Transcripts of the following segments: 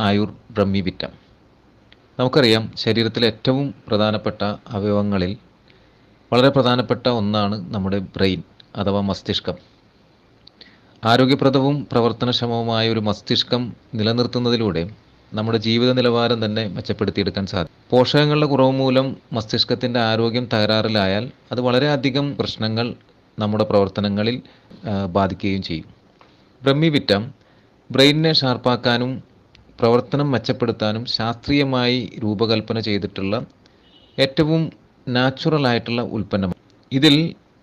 ആയുർ ബ്രഹ്മിവിറ്റം. നമുക്കറിയാം ശരീരത്തിലെ ഏറ്റവും പ്രധാനപ്പെട്ട അവയവങ്ങളിൽ വളരെ പ്രധാനപ്പെട്ട ഒന്നാണ് നമ്മുടെ ബ്രെയിൻ അഥവാ മസ്തിഷ്കം. ആരോഗ്യപ്രദവും പ്രവർത്തനക്ഷമവുമായ ഒരു മസ്തിഷ്കം നിലനിർത്തുന്നതിലൂടെ നമ്മുടെ ജീവിത നിലവാരം തന്നെ മെച്ചപ്പെടുത്തിയെടുക്കാൻ സാധിക്കും. പോഷകങ്ങളുടെ കുറവ് മൂലം മസ്തിഷ്കത്തിന്റെ ആരോഗ്യം തകരാറിലായാൽ അത് വളരെയധികം പ്രശ്നങ്ങൾ നമ്മുടെ പ്രവർത്തനങ്ങളിൽ ബാധിക്കുകയും ചെയ്യും. ബ്രഹ്മിവിറ്റം ബ്രെയിനിനെ ഷാർപ്പാക്കാനും പ്രവർത്തനം മെച്ചപ്പെടുത്താനും ശാസ്ത്രീയമായി രൂപകൽപ്പന ചെയ്തിട്ടുള്ള ഏറ്റവും നാച്ചുറൽ ആയിട്ടുള്ള ഉൽപ്പന്നമാണ്. ഇതിൽ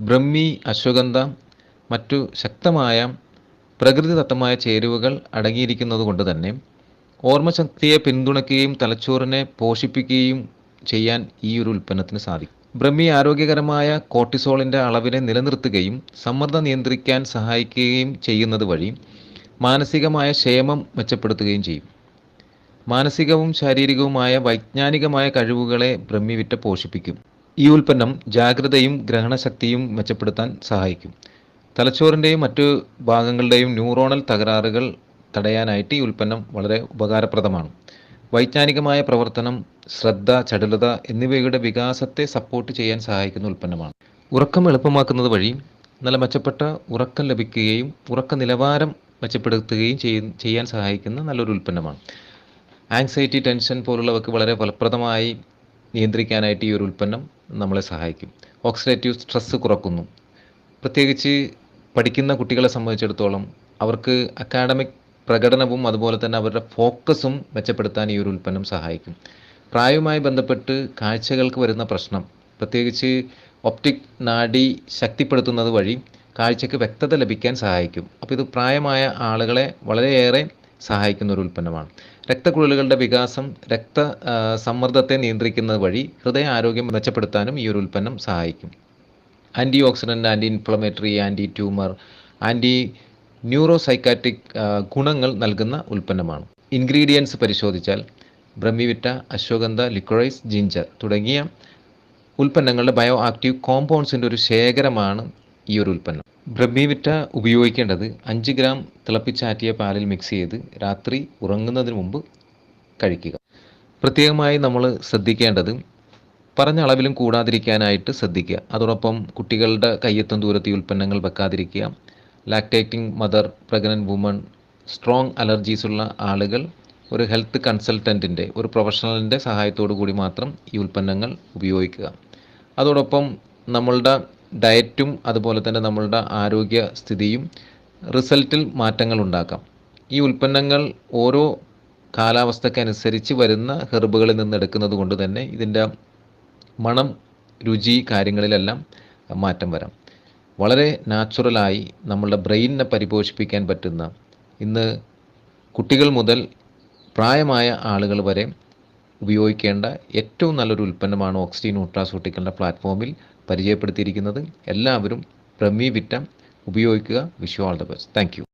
ബ്രഹ്മി അശ്വഗന്ധ മറ്റു ശക്തമായ പ്രകൃതിദത്തമായ ചേരുവകൾ അടങ്ങിയിരിക്കുന്നത് കൊണ്ട് തന്നെ ഓർമ്മശക്തിയെ പിന്തുണയ്ക്കുകയും തലച്ചോറിനെ പോഷിപ്പിക്കുകയും ചെയ്യാൻ ഈ ഒരു ഉൽപ്പന്നത്തിന് സാധിക്കും. ബ്രഹ്മി ആരോഗ്യകരമായ കോർട്ടിസോളിന്റെ അളവിനെ നിലനിർത്തുകയും സമ്മർദ്ദം നിയന്ത്രിക്കാൻ സഹായിക്കുകയും ചെയ്യുന്നത് വഴി മാനസികമായ ക്ഷേമം മെച്ചപ്പെടുത്തുകയും ചെയ്യും. മാനസികവും ശാരീരികവുമായ വൈജ്ഞാനികമായ കഴിവുകളെ ബ്രഹ്മിവിറ്റ പോഷിപ്പിക്കും. ഈ ഉൽപ്പന്നം ജാഗ്രതയും ഗ്രഹണശക്തിയും മെച്ചപ്പെടുത്താൻ സഹായിക്കും. തലച്ചോറിന്റെയും മറ്റു ഭാഗങ്ങളുടെയും ന്യൂറോണൽ തകരാറുകൾ തടയാനായിട്ട് ഈ ഉൽപ്പന്നം വളരെ ഉപകാരപ്രദമാണ്. വൈജ്ഞാനികമായ പ്രവർത്തനം ശ്രദ്ധ ചടുലത എന്നിവയുടെ വികാസത്തെ സപ്പോർട്ട് ചെയ്യാൻ സഹായിക്കുന്ന ഉൽപ്പന്നമാണ്. ഉറക്കം എളുപ്പമാക്കുന്നത് വഴി നല്ല മെച്ചപ്പെട്ട ഉറക്കം ലഭിക്കുകയും ഉറക്ക നിലവാരം മെച്ചപ്പെടുത്തുകയും ചെയ്യാൻ സഹായിക്കുന്ന നല്ലൊരു ഉൽപ്പന്നമാണ്. ആങ്സൈറ്റി ടെൻഷൻ പോലുള്ളവർക്ക് വളരെ ഫലപ്രദമായി നിയന്ത്രിക്കാനായിട്ട് ഈ ഒരു ഉൽപ്പന്നം നമ്മളെ സഹായിക്കും. ഓക്സിഡേറ്റീവ് സ്ട്രെസ്സ് കുറക്കുന്നു. പ്രത്യേകിച്ച് പഠിക്കുന്ന കുട്ടികളെ സംബന്ധിച്ചിടത്തോളം അവർക്ക് അക്കാഡമിക് പ്രകടനവും അതുപോലെ തന്നെ അവരുടെ ഫോക്കസും മെച്ചപ്പെടുത്താൻ ഈ ഒരു ഉൽപ്പന്നം സഹായിക്കും. പ്രായവുമായി ബന്ധപ്പെട്ട് കാഴ്ചകൾക്ക് വരുന്ന പ്രശ്നം പ്രത്യേകിച്ച് ഒപ്റ്റിക് നാഡി ശക്തിപ്പെടുത്തുന്നത് വഴി കാഴ്ചയ്ക്ക് വ്യക്തത ലഭിക്കാൻ സഹായിക്കും. അപ്പോൾ ഇത് പ്രായമായ ആളുകളെ വളരെയേറെ സഹായിക്കുന്ന ഒരു ഉൽപ്പന്നമാണ്. രക്തക്കുഴലുകളുടെ വികാസം രക്ത സമ്മർദ്ദത്തെ നിയന്ത്രിക്കുന്നത് വഴി ഹൃദയ ആരോഗ്യം മെച്ചപ്പെടുത്താനും ഈ ഒരു ഉൽപ്പന്നം സഹായിക്കും. Antioxidant anti inflammatory anti tumour anti neuropsychiatric ഗുണങ്ങൾ നൽകുന്ന ഉൽപ്പന്നമാണ്. ഇൻഗ്രീഡിയൻസ് പരിശോധിച്ചാൽ ബ്രഹ്മിവിറ്റ അശ്വഗന്ധ ലിക്വറൈസ് ജിഞ്ചർ തുടങ്ങിയ ഉൽപ്പന്നങ്ങളുടെ ബയോ ആക്റ്റീവ് കോമ്പൗണ്ട്സിന്റെ ഒരു ശേഖരമാണ് ഈ ഒരു ഉൽപ്പന്നം ബ്രഹ്മിവിറ്റ ഉപയോഗിക്കേണ്ടത് അഞ്ച് ഗ്രാം തിളപ്പിച്ചാറ്റിയ പാലിൽ മിക്സ് ചെയ്ത് രാത്രി ഉറങ്ങുന്നതിന് മുമ്പ് കഴിക്കുക. പ്രത്യേകമായി നമ്മൾ ശ്രദ്ധിക്കേണ്ടത് പറഞ്ഞ അളവിലും കൂടാതിരിക്കാനായിട്ട് ശ്രദ്ധിക്കുക. അതോടൊപ്പം കുട്ടികളുടെ കയ്യെത്തും ദൂരത്ത് ഉൽപ്പന്നങ്ങൾ വെക്കാതിരിക്കുക. Lactating mother pregnant woman strong allergies ഉള്ള ആളുകൾ ഒരു ഹെൽത്ത് കൺസൾട്ടന്റിന്റെ ഒരു പ്രൊഫഷണലിന്റെ സഹായത്തോടു കൂടി മാത്രം ഈ ഉൽപ്പന്നങ്ങൾ ഉപയോഗിക്കുക. അതോടൊപ്പം നമ്മളുടെ ഡയറ്റും അതുപോലെ തന്നെ നമ്മളുടെ ആരോഗ്യ സ്ഥിതിയും റിസൾട്ടിൽ മാറ്റങ്ങൾ ഉണ്ടാക്കാം. ഈ ഉൽപ്പന്നങ്ങൾ ഓരോ കാലാവസ്ഥക്കനുസരിച്ച് വരുന്ന ഹെർബുകളിൽ നിന്ന് എടുക്കുന്നത് കൊണ്ട് തന്നെ ഇതിന്റെ മണം രുചി കാര്യങ്ങളിലെല്ലാം മാറ്റം വരാം. വളരെ നാച്ചുറലായി നമ്മളുടെ ബ്രെയിനിനെ പരിപോഷിപ്പിക്കാൻ പറ്റുന്ന ഇന്ന് കുട്ടികൾ മുതൽ പ്രായമായ ആളുകൾ വരെ ഉപയോഗിക്കേണ്ട ഏറ്റവും നല്ലൊരു ഉൽപ്പന്നമാണ് ഓക്സിജൻ ന്യൂട്രാസൂട്ടിക്കലിന്റെ പ്ലാറ്റ്ഫോമിൽ പരിചയപ്പെടുത്തിയിരിക്കുന്നത് എല്ലാവരും പ്രമീവിറ്റം വിറ്റം ഉപയോഗിക്കുക wish you all the best thank